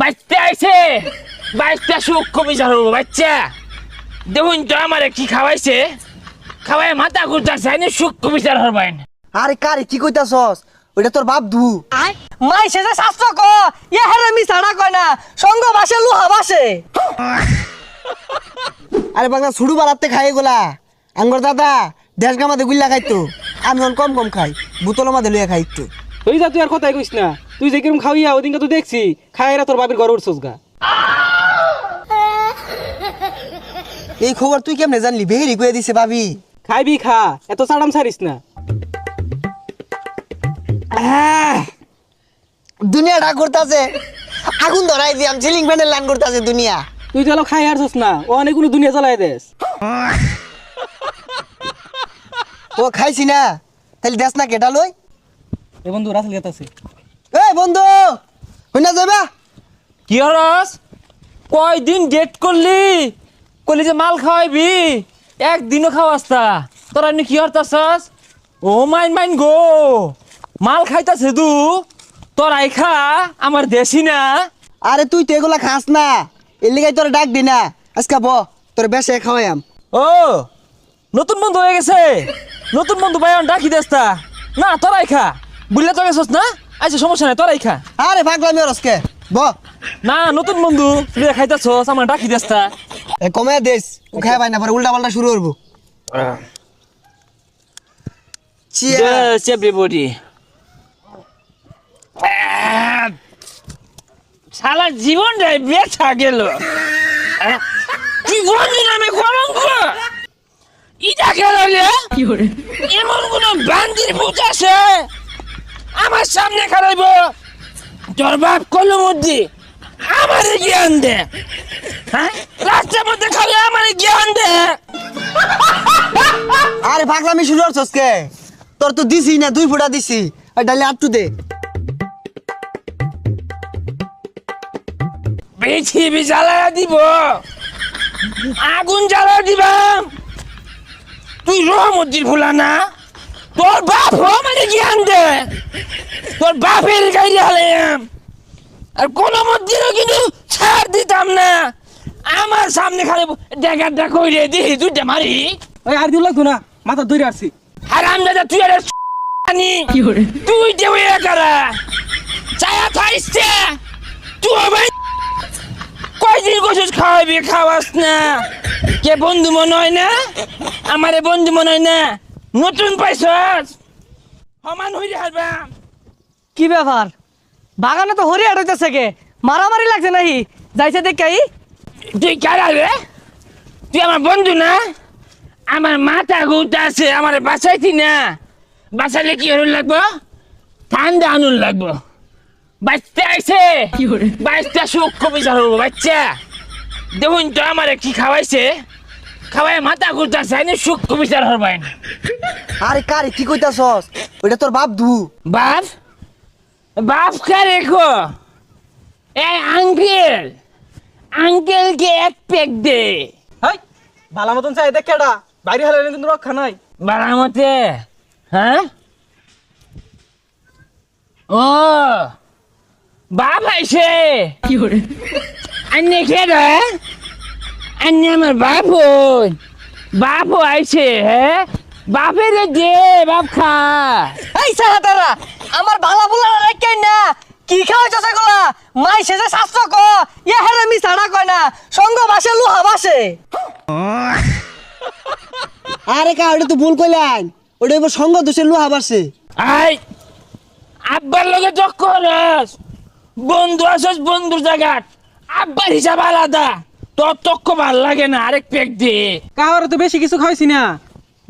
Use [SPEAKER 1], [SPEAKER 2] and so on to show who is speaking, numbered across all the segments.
[SPEAKER 1] বাচ্চা আইছে? বাচ্চা সূক্ষ্ম বিচার হব বাচ্চা দেখুন তো আমারে কি খাওয়াইছে। খাওয়াই মাথা ঘুরতেছে আইনি সূক্ষ্ম বিচার হরবেন
[SPEAKER 2] আরে কারে কি কইতাছস? ওইটা তোর বাপ ধু
[SPEAKER 3] মাই সেজে শাস্ত্র ক। ইয়া হেরে মি ছাড়া কয় না সঙ্গ বাসে লুহা বাসে।
[SPEAKER 2] আরে বাংলা ছুড়ু বাড়াতে খাই গোলা আঙ্গর দাদা দেশ গামাতে গুল্লা খাইতো। আমি কম কম খাই বোতল মাঝে লইয়া খাই একটু।
[SPEAKER 4] তুই যা তুই আর কথাই কইস না। তুই যে কিরম খাওয়াইয়া ওদিনকে তো দেখছি খাইরা তোর বাপের ঘর উঠছস গা।
[SPEAKER 2] এই খবর তুই কেমনে জানলি? বেহেরি কয়ে দিছে ভাবি।
[SPEAKER 4] খাইবি খা এত চাড়াম ছাড়িস না।
[SPEAKER 2] দুনিয়া ডাক করতেছে আগুন ধরাই দিয়াম সিলিং ফ্যানের লাইন করতেছে দুনিয়া।
[SPEAKER 4] তুই এলো খাই হারছস না ও অনেক কোনো দুনিয়া চালাই দেস।
[SPEAKER 2] ও খাইছি না তাহলে দেশ না কেটা লই।
[SPEAKER 4] এ বন্ধু রাসেল গেতাছে।
[SPEAKER 2] এ বন্ধু হইনা যাবা?
[SPEAKER 1] কি হরস? কয়দিন ডেট করলি? করলি যে মাল খাওয়াইবি। একদিনও খাওয়াস তা তোরা এমনি কি হরতাছস? ও মাইন মাইন গো। মাল খাইতাছে দু। তোরাই খা আমার দেশি না।
[SPEAKER 2] আরে তুই তো এগুলা খাস না। এর লিগাই তোর ডাক দি না। আজকে ব তোর বেশে খাওয়াইয়াম।
[SPEAKER 1] ও নতুন বন্ধু হয়ে গেছে। নতুন বন্ধু ভাই ডাকি দেস্তা না তোরাই খা। বুঝলে তো গেছস না? আচ্ছা সমস্যা নাই তোরাই খা
[SPEAKER 2] আরে পাগলামি ওরসকে ব।
[SPEAKER 1] না নতুন বন্ধু তুই খাইতাছস আমার ডাকি দেস্তা
[SPEAKER 2] এ কমে দেশ ও খাই পাই না পরে উল্টা পাল্টা শুরু করব।
[SPEAKER 1] Yes, everybody. সারা জীবনটাই বেচা গেল। নামে কলঙ্ক ইটা গেল এমন কোন বান্দির ভূত আছে? আমার সামনে খারাইব তোর বাপ কলমদ্দি আমার জ্ঞান দে। হ্যাঁ? রাস্তার মধ্যে খালি আমার জ্ঞান দে।
[SPEAKER 2] আরে পাগলামি শুরু করছস কে তোর তো দিছি না দুই ফুটা দিছি। আর ডালে আটটু দে।
[SPEAKER 1] পৃথিবী জ্বালায়া দিব। আগুন জ্বালা দিবাম তুই রহমদ্দির ভুলা না তোর বাপ মানে জ্ঞান দে। তোর বাপের গাড়ি আর কোন মধ্যেও কিন্তু ছাড় দিতাম না। আমার সামনে খালি ডেকারটা কইরে দিহি দুইটা মারি।
[SPEAKER 4] ওই আর লাগতো না মাথা ধরে আসছি।
[SPEAKER 1] হারাম দাদা তুই আর আনি তুই দেবে একারা। চায়া খাইছে তুই ভাই কয়দিন গোসুস খাওয়াবি খাওয়াস না। কে বন্ধু মনে হয় না? আমারে বন্ধু মনে হয় না। নতুন পাইছস? সমান হইরে হারবাম
[SPEAKER 3] কি ব্যাপার? বাগানে তো হরি হাঁটাইতেছে কে? মারামারি লাগছে নাহি? যাইছে দেখাই
[SPEAKER 1] তুই কারা রে? তুই আমার বন্ধু না? আমার মাথা গুটা আছে আমার বাঁচাইতি না। বাঁচাইলে কি হরুন লাগবো? ঠান্ডা আনুন লাগবো। বাচ্চা আইছে। বাচ্চা বিচার হব বাচ্চা। দেখুন তো আমার কি খাওয়াইছে। খাওয়াই মাথা ঘুরতেছে আইনি সূক্ষ্ম বিচার হরবাইন
[SPEAKER 2] আরে কারে কি কইতাছস? ওইটা তোর বাপ ধু
[SPEAKER 1] বাপ? বাপ কা? রেখো এই আঙ্কেল আঙ্কেলকে এক পেক দে।
[SPEAKER 4] হাই ভালো মতন চাই দেখ কেডা। বাইরে হলে কিন্তু রক্ষা নাই।
[SPEAKER 1] বারামতে হ্যাঁ? ও বাপ আইছে। আন্নে খেয়ে আন্নে আমার বাপ হই। বাপ আইছে হ্যাঁ? বাপের দে বাপ খা।
[SPEAKER 3] এই সারা তারা আমার বাংলা বলা রেখাই না। কি খাওয়াইছে গুলা মাই সেজে শাস্ত্র ক। ইয়া হেরে মি ছাড়া কয় না। সঙ্গ বাসে লুহা বাসে।
[SPEAKER 2] আরে কা ওটা তো ভুল কইলাম। ওটা এবার সঙ্গ দোষে লুহা বাড়ছে
[SPEAKER 1] আই আব্বার লগে চক্করস বন্ধু আসস বন্ধুর জায়গাত। আব্বার হিসাব আলাদা। তোর তক্ক ভালো লাগে না আরেক পেক দে।
[SPEAKER 4] কাহার তো বেশি কিছু খাইছি না।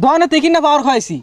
[SPEAKER 4] দোকানে তেকিন না পাওয়ার খাইছি